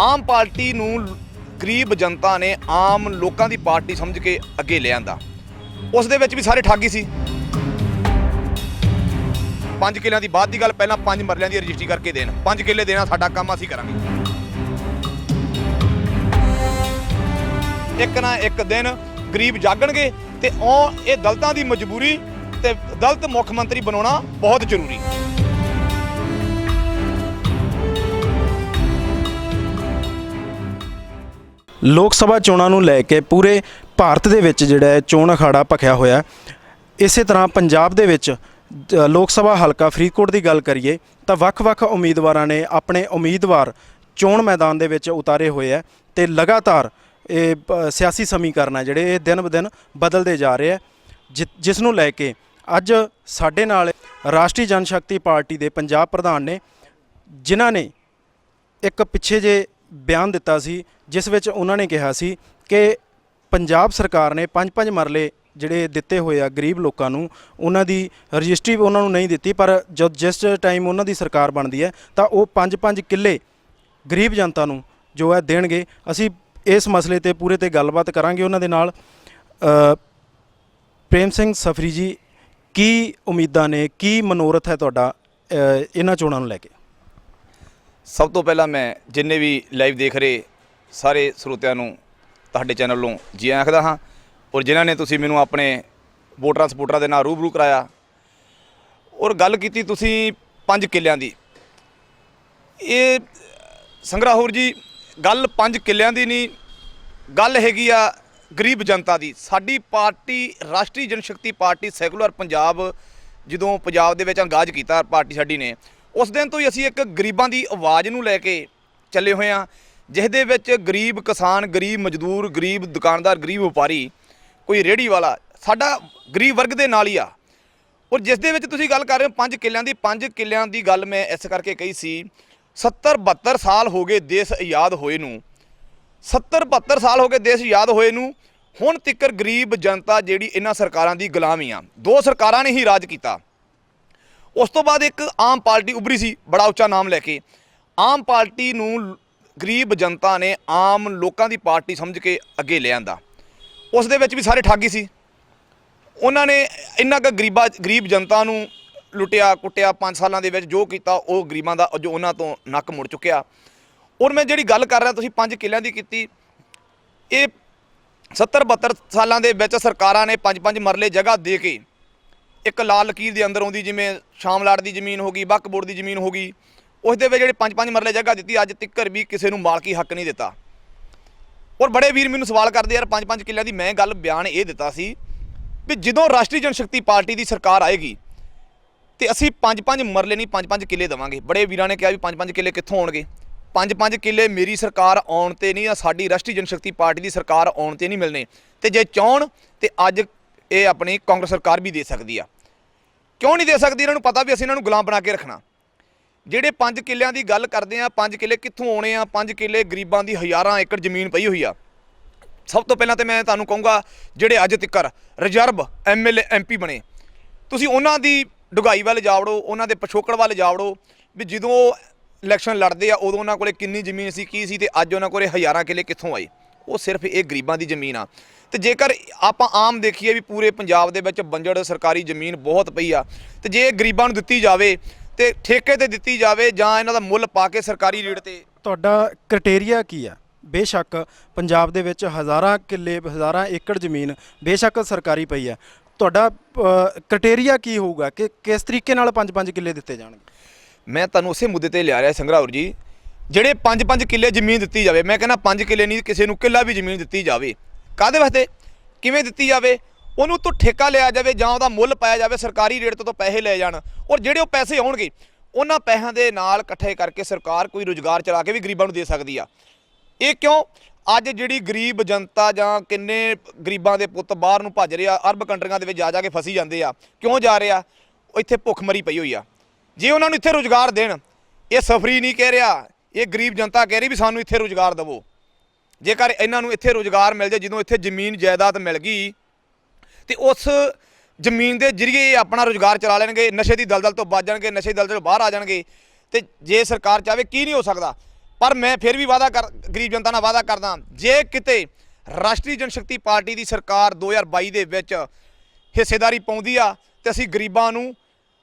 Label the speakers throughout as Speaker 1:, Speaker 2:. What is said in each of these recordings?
Speaker 1: ਆਮ party ਨੂੰ ਗਰੀਬ ਜਨਤਾ ਨੇ ਆਮ ਲੋਕਾਂ ਦੀ ਪਾਰਟੀ ਸਮਝ ਕੇ ਅੱਗੇ ਲਿਆਂਦਾ ਉਸ ਦੇ ਵਿੱਚ ਵੀ ਸਾਰੇ ਠਾਗੀ ਸੀ। ਪੰਜ ਕਿੱਲਿਆਂ ਦੀ ਬਾਅਦ ਦੀ ਗੱਲ, ਪਹਿਲਾਂ ਪੰਜ ਮਰਲਿਆਂ ਦੀ ਰਜਿਸਟਰੀ ਕਰਕੇ ਦੇਣ। ਪੰਜ ਕਿੱਲੇ ਦੇਣਾ ਸਾਡਾ ਕੰਮ, ਅਸੀਂ ਕਰਾਂਗੇ। ਇੱਕ ਨਾ ਇੱਕ ਦਿਨ ਗਰੀਬ ਜਾਗਣਗੇ ਤੇ ਉਹ ਇਹ ਦਲਤਾਂ ਦੀ ਮਜਬੂਰੀ ਤੇ ਦਲਤ ਮੁੱਖ ਮੰਤਰੀ ਬਣਾਉਣਾ ਬਹੁਤ ਜ਼ਰੂਰੀ।
Speaker 2: ਲੋਕ ਸਭਾ ਚੋਣਾਂ ਨੂੰ ਲੈ ਕੇ ਪੂਰੇ ਭਾਰਤ ਦੇ ਵਿੱਚ ਜਿਹੜਾ ਹੈ ਚੋਣ ਅਖਾੜਾ ਭਖਿਆ ਹੋਇਆ ਇਸੇ ਤਰ੍ਹਾਂ ਪੰਜਾਬ ਦੇ ਵਿੱਚ ਲੋਕ ਸਭਾ ਹਲਕਾ ਫਰੀਦਕੋਟ ਦੀ ਗੱਲ ਕਰੀਏ, ਤਾਂ ਵੱਖ-ਵੱਖ ਉਮੀਦਵਾਰਾਂ ਨੇ ਆਪਣੇ ਉਮੀਦਵਾਰ ਚੋਣ ਮੈਦਾਨ ਦੇ ਵਿੱਚ ਉਤਾਰੇ ਹੋਏ ਹੈ ਤੇ ਲਗਾਤਾਰ ਇਹ ਸਿਆਸੀ ਸਮੀਕਰਨ ਹੈ ਜਿਹੜੇ ਇਹ ਦਿਨ ਬ ਦਿਨ ਬਦਲਦੇ ਜਾ ਰਹੇ ਹੈ। ਜਿ- ਜਿਸ ਨੂੰ ਲੈ ਕੇ ਅੱਜ ਸਾਡੇ ਨਾਲ ਰਾਸ਼ਟਰੀ ਜਨ ਸ਼ਕਤੀ ਪਾਰਟੀ ਦੇ ਪੰਜਾਬ ਪ੍ਰਧਾਨ ਨੇ, ਜਿਨ੍ਹਾਂ ਨੇ ਇੱਕ ਪਿੱਛੇ ਜੇ ਬਿਆਨ ਦਿੱਤਾ ਸੀ, ਜਿਸ ਵਿੱਚ ਉਹਨਾਂ ਨੇ ਕਿਹਾ ਸੀ ਕਿ ਪੰਜਾਬ ਸਰਕਾਰ ਨੇ ਪੰਜ ਪੰਜ ਮਰਲੇ ਜਿਹੜੇ ਦਿੱਤੇ ਹੋਏ ਆ ਗਰੀਬ ਲੋਕਾਂ ਨੂੰ, ਉਹਨਾਂ ਦੀ ਰਜਿਸਟਰੀ ਉਹਨਾਂ ਨੂੰ ਨਹੀਂ ਦਿੱਤੀ, ਪਰ ਜਦ ਜਿਸ ਟਾਈਮ ਉਹਨਾਂ ਦੀ ਸਰਕਾਰ ਬਣਦੀ ਹੈ, ਤਾਂ ਉਹ ਪੰਜ ਪੰਜ ਕਿੱਲੇ ਗਰੀਬ ਜਨਤਾ ਨੂੰ ਜੋ ਹੈ ਦੇਣਗੇ। ਅਸੀਂ ਇਸ ਮਸਲੇ ਤੇ ਪੂਰੇ ਤੇ ਗੱਲਬਾਤ ਕਰਾਂਗੇ ਉਹਨਾਂ ਦੇ ਨਾਲ। ਪ੍ਰੇਮ ਸਿੰਘ ਸਫਰੀ ਜੀ, ਕੀ ਉਮੀਦਾਂ ਨੇ, ਕੀ ਮਨੋਰਥ ਹੈ ਤੁਹਾਡਾ ਇਹਨਾਂ ਚੋਣਾਂ ਨੂੰ ਲੈ ਕੇ?
Speaker 1: ਸਭ ਤੋਂ ਪਹਿਲਾਂ ਮੈਂ ਜਿੰਨੇ ਵੀ ਲਾਈਵ ਦੇਖ ਰਹੇ ਸਾਰੇ ਸਰੋਤਿਆਂ ਨੂੰ ਤੁਹਾਡੇ ਚੈਨਲ ਨੂੰ ਜੀ ਆਇਆਂ ਆਖਦਾ ਹਾਂ ਔਰ ਜਿਨ੍ਹਾਂ ਨੇ ਤੁਸੀਂ ਮੈਨੂੰ ਆਪਣੇ ਵੋਟਰਾਂ ਸਪੋਰਟਰਾਂ ਦੇ ਨਾਲ ਰੂਬਰੂ ਕਰਾਇਆ ਔਰ ਗੱਲ ਕੀਤੀ ਤੁਸੀਂ ਪੰਜ ਕਿੱਲਿਆਂ ਦੀ। ਇਹ ਸੰਗਰਾਹੂਰ ਜੀ, ਗੱਲ ਪੰਜ ਕਿੱਲਿਆਂ ਦੀ ਨਹੀਂ, ਗੱਲ ਹੈਗੀ ਆ ਗਰੀਬ ਜਨਤਾ ਦੀ। ਸਾਡੀ ਪਾਰਟੀ, ਰਾਸ਼ਟਰੀ ਜਨਸ਼ਕਤੀ ਪਾਰਟੀ ਸੈਕੂਲਰ ਪੰਜਾਬ, ਜਦੋਂ ਪੰਜਾਬ ਦੇ ਵਿੱਚ ਅੰਗਾਜ ਕੀਤਾ, ਪਾਰਟੀ ਸਾਡੀ ਨੇ ਉਸ ਦਿਨ ਤੋਂ ਹੀ ਅਸੀਂ ਇੱਕ ਗਰੀਬਾਂ ਦੀ ਆਵਾਜ਼ ਨੂੰ ਲੈ ਕੇ ਚੱਲੇ ਹੋਏ ਹਾਂ ਜਿਸ ਦੇ ਵਿੱਚ ਗਰੀਬ ਕਿਸਾਨ, ਗਰੀਬ ਮਜ਼ਦੂਰ, ਗਰੀਬ ਦੁਕਾਨਦਾਰ, ਗਰੀਬ ਵਪਾਰੀ, ਕੋਈ ਰੇਹੜੀ ਵਾਲਾ, ਸਾਡਾ ਗਰੀਬ ਵਰਗ ਦੇ ਨਾਲ ਹੀ ਆ। ਔਰ ਜਿਸ ਦੇ ਵਿੱਚ ਤੁਸੀਂ ਗੱਲ ਕਰ ਰਹੇ ਹੋ, ਪੰਜ ਕਿੱਲਿਆਂ ਦੀ, ਪੰਜ ਕਿੱਲਿਆਂ ਦੀ ਗੱਲ ਮੈਂ ਇਸ ਕਰਕੇ ਕਹੀ ਸੀ 70 72 ਸਾਲ ਹੋ ਗਏ ਦੇਸ਼ ਆਜ਼ਾਦ ਹੋਏ ਨੂੰ। 70 72 ਸਾਲ ਹੋ ਗਏ ਦੇਸ਼ ਆਜ਼ਾਦ ਹੋਏ ਨੂੰ, ਹੁਣ ਤਿੱਕਰ ਗਰੀਬ ਜਨਤਾ ਜਿਹੜੀ ਇਹਨਾਂ ਸਰਕਾਰਾਂ ਦੀ ਗੁਲਾਮੀ ਆ। ਦੋ ਸਰਕਾਰਾਂ ਨੇ ਹੀ ਰਾਜ ਕੀਤਾ। ਉਸ ਤੋਂ ਬਾਅਦ ਇੱਕ ਆਮ ਪਾਰਟੀ ਉਭਰੀ ਸੀ, ਬੜਾ ਉੱਚਾ ਨਾਮ ਲੈ ਕੇ। ਆਮ ਪਾਰਟੀ ਨੂੰ ਗਰੀਬ ਜਨਤਾ ਨੇ ਆਮ ਲੋਕਾਂ ਦੀ ਪਾਰਟੀ ਸਮਝ ਕੇ ਅੱਗੇ ਲਿਆਂਦਾ ਉਸ ਦੇ ਵਿੱਚ ਵੀ ਸਾਰੇ ਠੱਗੀ ਸੀ। ਉਹਨਾਂ ਨੇ ਇੰਨਾ ਕੁ ਗਰੀਬਾ, ਗਰੀਬ ਜਨਤਾ ਨੂੰ ਲੁੱਟਿਆ, ਕੁੱਟਿਆ 5 ਸਾਲਾਂ ਦੇ ਵਿੱਚ ਜੋ ਕੀਤਾ, ਉਹ ਗਰੀਬਾਂ ਦਾ ਜੋ ਉਹਨਾਂ ਤੋਂ ਨੱਕ ਮੁੜ ਚੁੱਕਿਆ। ਔਰ ਮੈਂ ਜਿਹੜੀ ਗੱਲ ਕਰ ਰਿਹਾ, ਤੁਸੀਂ ਪੰਜ ਕਿੱਲਿਆਂ ਦੀ ਕੀਤੀ। ਇਹ 70 72 ਸਾਲਾਂ ਦੇ ਵਿੱਚ ਸਰਕਾਰਾਂ ਨੇ ਪੰਜ ਪੰਜ ਮਰਲੇ ਜਗ੍ਹਾ ਦੇ ਕੇ ਇੱਕ ਲਾਲ ਲਕੀਰ ਦੇ ਅੰਦਰ ਆਉਂਦੀ, ਜਿਵੇਂ ਸ਼ਾਮਲਾੜ ਦੀ ਜ਼ਮੀਨ ਹੋ ਗਈ ਬੱਕਬੋੜ ਦੀ ਜ਼ਮੀਨ ਹੋ ਗਈ, ਉਸ ਦੇ ਵਿੱਚ ਜਿਹੜੇ ਪੰਜ ਪੰਜ ਮਰਲੇ ਜਗ੍ਹਾ ਦਿੱਤੀ, ਅੱਜ ਤੱਕਰ ਵੀ ਕਿਸੇ ਨੂੰ ਮਾਲਕੀ ਹੱਕ ਨਹੀਂ ਦਿੱਤਾ। ਔਰ ਬੜੇ ਵੀਰ ਮੈਨੂੰ ਸਵਾਲ ਕਰਦੇ, ਯਾਰ ਪੰਜ ਪੰਜ ਕਿੱਲਿਆਂ ਦੀ ਮੈਂ ਗੱਲ ਬਿਆਨ ਇਹ ਦਿੱਤਾ ਸੀ ਵੀ ਜਦੋਂ ਰਾਸ਼ਟਰੀ ਜਨਸ਼ਕਤੀ ਪਾਰਟੀ ਦੀ ਸਰਕਾਰ ਆਏਗੀ ਤੇ ਅਸੀਂ ਪੰਜ ਪੰਜ ਮਰਲੇ ਨਹੀਂ, ਪੰਜ ਪੰਜ ਕਿੱਲੇ ਦੇਵਾਂਗੇ। ਬੜੇ ਵੀਰਾਂ ਨੇ ਕਿਹਾ ਵੀ ਪੰਜ ਪੰਜ ਕਿੱਲੇ ਕਿੱਥੋਂ ਆਉਣਗੇ? ਪੰਜ ਪੰਜ ਕਿੱਲੇ ਮੇਰੀ ਸਰਕਾਰ ਆਉਣ ਤੇ ਨਹੀਂ ਆ ਸਾਡੀ ਰਾਸ਼ਟਰੀ ਜਨਸ਼ਕਤੀ ਪਾਰਟੀ ਦੀ ਸਰਕਾਰ ਆਉਣ ਤੇ ਨਹੀਂ ਮਿਲਣੇ। ਤੇ ਜੇ ਚਾਹਣ, ਤੇ ਅੱਜ ਇਹ ਆਪਣੀ ਕਾਂਗਰਸ ਸਰਕਾਰ ਵੀ ਦੇ ਸਕਦੀ ਆ। ਕਿਉਂ ਨਹੀਂ ਦੇ ਸਕਦੀ? ਇਹਨਾਂ ਨੂੰ ਪਤਾ ਵੀ ਅਸੀਂ ਇਹਨਾਂ ਨੂੰ ਗੁਲਾਮ ਬਣਾ ਕੇ ਰੱਖਣਾ। ਜਿਹੜੇ ਪੰਜ ਕਿੱਲਿਆਂ ਦੀ ਗੱਲ ਕਰਦੇ ਆ, ਪੰਜ ਕਿੱਲੇ ਕਿੱਥੋਂ ਆਉਣੇ ਆ, ਪੰਜ ਕਿੱਲੇ ਗਰੀਬਾਂ ਦੀ ਹਜ਼ਾਰਾਂ ਏਕੜ ਜ਼ਮੀਨ ਪਈ ਹੋਈ ਆ। ਸਭ ਤੋਂ ਪਹਿਲਾਂ ਤੇ ਮੈਂ ਤੁਹਾਨੂੰ ਕਹੂੰਗਾ, ਜਿਹੜੇ ਅੱਜ ਤੱਕਰ ਰਿਜ਼ਰਵ ਐਮਐਲਏ ਐਮਪੀ ਬਣੇ। ਤੁਸੀਂ ਉਹਨਾਂ ਦੀ ਡੁਗਾਈ ਵੱਲ ਜਾਵੜੋ ਉਹਨਾਂ ਦੇ ਪਿਛੋਕੜ ਵੱਲ ਜਾਵੜੋ ਵੀ ਜਦੋਂ ਇਲੈਕਸ਼ਨ ਲੜਦੇ ਆ, ਉਦੋਂ ਉਹਨਾਂ ਕੋਲੇ ਕਿੰਨੀ ਜ਼ਮੀਨ ਸੀ, ਕੀ ਸੀ, ਤੇ ਅੱਜ ਉਹਨਾਂ ਕੋਲੇ ਹਜ਼ਾਰਾਂ ਕਿੱਲੇ ਕਿੱਥੋਂ ਆਏ। ਉਹ ਸਿਰਫ ਇਹ ਗਰੀਬਾਂ ਦੀ ਜ਼ਮੀਨ ਆ। ਤੇ ਜੇਕਰ ਆਪਾਂ ਆਮ ਦੇਖੀਏ ਵੀ ਪੂਰੇ ਪੰਜਾਬ ਦੇ ਵਿੱਚ ਬੰਜੜ ਸਰਕਾਰੀ ਜ਼ਮੀਨ ਬਹੁਤ ਪਈ ਆ ਤੇ ਜੇ ਗਰੀਬਾਂ ਨੂੰ ਦਿੱਤੀ ਜਾਵੇ ਤੇ ਠੇਕੇ ਤੇ ਦਿੱਤੀ ਜਾਵੇ ਜਾਂ ਇਹਨਾਂ ਦਾ ਮੁੱਲ ਪਾ ਕੇ ਸਰਕਾਰੀ ਰੇਟ ਤੇ
Speaker 2: ਤੁਹਾਡਾ ਕ੍ਰਾਈਟੇਰੀਆ ਕੀ ਆ? ਬੇਸ਼ੱਕ ਪੰਜਾਬ ਦੇ ਵਿੱਚ ਹਜ਼ਾਰਾਂ ਕਿੱਲੇ ਹਜ਼ਾਰਾਂ ਏਕੜ ਜ਼ਮੀਨ ਬੇਸ਼ੱਕ ਸਰਕਾਰੀ ਪਈ ਆ। ਤੁਹਾਡਾ ਕ੍ਰਾਈਟੇਰੀਆ ਕੀ ਹੋਊਗਾ ਕਿ ਕਿਸ ਤਰੀਕੇ ਨਾਲ ਪੰਜ ਪੰਜ ਕਿੱਲੇ ਦਿੱਤੇ ਜਾਣਗੇ?
Speaker 1: ਮੈਂ ਤੁਹਾਨੂੰ ਉਸੇ ਮੁੱਦੇ ਤੇ ਲਿਆ ਰਿਹਾ ਸੰਗਰਾਉਰ ਜੀ। ਜਿਹੜੇ 5-5 ਕਿੱਲੇ ਜ਼ਮੀਨ ਦਿੱਤੀ ਜਾਵੇ ਮੈਂ ਕਹਿੰਦਾ 5 ਕਿੱਲੇ ਨਹੀਂ ਕਿਸੇ ਨੂੰ ਕਿੱਲਾ ਵੀ ਜ਼ਮੀਨ ਦਿੱਤੀ ਜਾਵੇ। ਕਾਦੇ ਵਾਸਤੇ? ਕਿਵੇਂ ਦਿੱਤੀ ਜਾਵੇ? ਉਹਨੂੰ ਤੋਂ ਠੇਕਾ ਲਿਆ ਜਾਵੇ ਜਾਂ ਉਹਦਾ ਮੁੱਲ ਪਾਇਆ ਜਾਵੇ, ਸਰਕਾਰੀ ਰੇਟ ਤੋਂ ਪੈਸੇ ਲਏ ਜਾਣ। ਔਰ ਜਿਹੜੇ ਉਹ ਪੈਸੇ ਆਉਣਗੇ, ਉਹਨਾਂ ਪੈਸਿਆਂ ਦੇ ਨਾਲ ਇਕੱਠੇ ਕਰਕੇ ਸਰਕਾਰ ਕੋਈ ਰੁਜ਼ਗਾਰ ਚਲਾ ਕੇ ਵੀ ਗਰੀਬਾਂ ਨੂੰ ਦੇ ਸਕਦੀ ਆ। ਇਹ ਕਿਉਂ? ਅੱਜ ਜਿਹੜੀ ਗਰੀਬ ਜਨਤਾ ਜਾਂ ਕਿੰਨੇ ਗਰੀਬਾਂ ਦੇ ਪੁੱਤ ਬਾਹਰ ਨੂੰ ਭੱਜ ਰਿਹਾ ਅਰਬ ਕੰਟਰੀਆਂ ਦੇ ਵਿੱਚ ਜਾ ਜਾ ਕੇ ਫਸੀ ਜਾਂਦੇ ਆ, ਕਿਉਂ ਜਾ ਰਿਹਾ ਉਹ ਇੱਥੇ ਭੁੱਖਮਰੀ ਪਈ ਹੋਈ ਆ। ਜੇ ਉਹਨਾਂ ਨੂੰ ਇੱਥੇ ਰੁਜ਼ਗਾਰ ਦੇਣ, ਇਹ ਸਫਰੀ ਨਹੀਂ ਕਹਿ ਰਿਹਾ, ਇਹ ਗਰੀਬ ਜਨਤਾ ਕਹਿ ਰਹੀ ਵੀ ਸਾਨੂੰ ਇੱਥੇ ਰੁਜ਼ਗਾਰ ਦਿਵੋ। ਜੇਕਰ ਇਹਨਾਂ ਨੂੰ ਇੱਥੇ ਰੁਜ਼ਗਾਰ ਮਿਲ ਜਾਏ ਜਦੋਂ ਇੱਥੇ ਜ਼ਮੀਨ ਜਾਇਦਾਦ ਮਿਲ ਗਈ, ਤੇ ਉਸ ਜ਼ਮੀਨ ਦੇ ਜ਼ਰੀਏ ਆਪਣਾ ਰੁਜ਼ਗਾਰ ਚਲਾ ਲੈਣਗੇ, ਨਸ਼ੇ ਦੀ ਦਲਦਲ ਤੋਂ ਬਚ ਜਾਣਗੇ, ਨਸ਼ੇ ਦੀ ਦਲਦਲ ਤੋਂ ਬਾਹਰ ਆ ਜਾਣਗੇ, ਤੇ ਜੇ ਸਰਕਾਰ ਚਾਹੇ ਕੀ ਨਹੀਂ ਹੋ ਸਕਦਾ। ਪਰ ਮੈਂ ਫਿਰ ਵੀ ਵਾਅਦਾ ਕਰ, ਗਰੀਬ ਜਨਤਾ ਨਾਲ ਵਾਅਦਾ ਕਰਦਾ ਜੇ ਕਿਤੇ ਰਾਸ਼ਟਰੀ ਜਨਸ਼ਕਤੀ ਪਾਰਟੀ ਦੀ ਸਰਕਾਰ 2022 ਦੇ ਵਿੱਚ ਹਿੱਸੇਦਾਰੀ ਪਾਉਂਦੀ ਆ, ਤੇ ਅਸੀਂ ਗਰੀਬਾਂ ਨੂੰ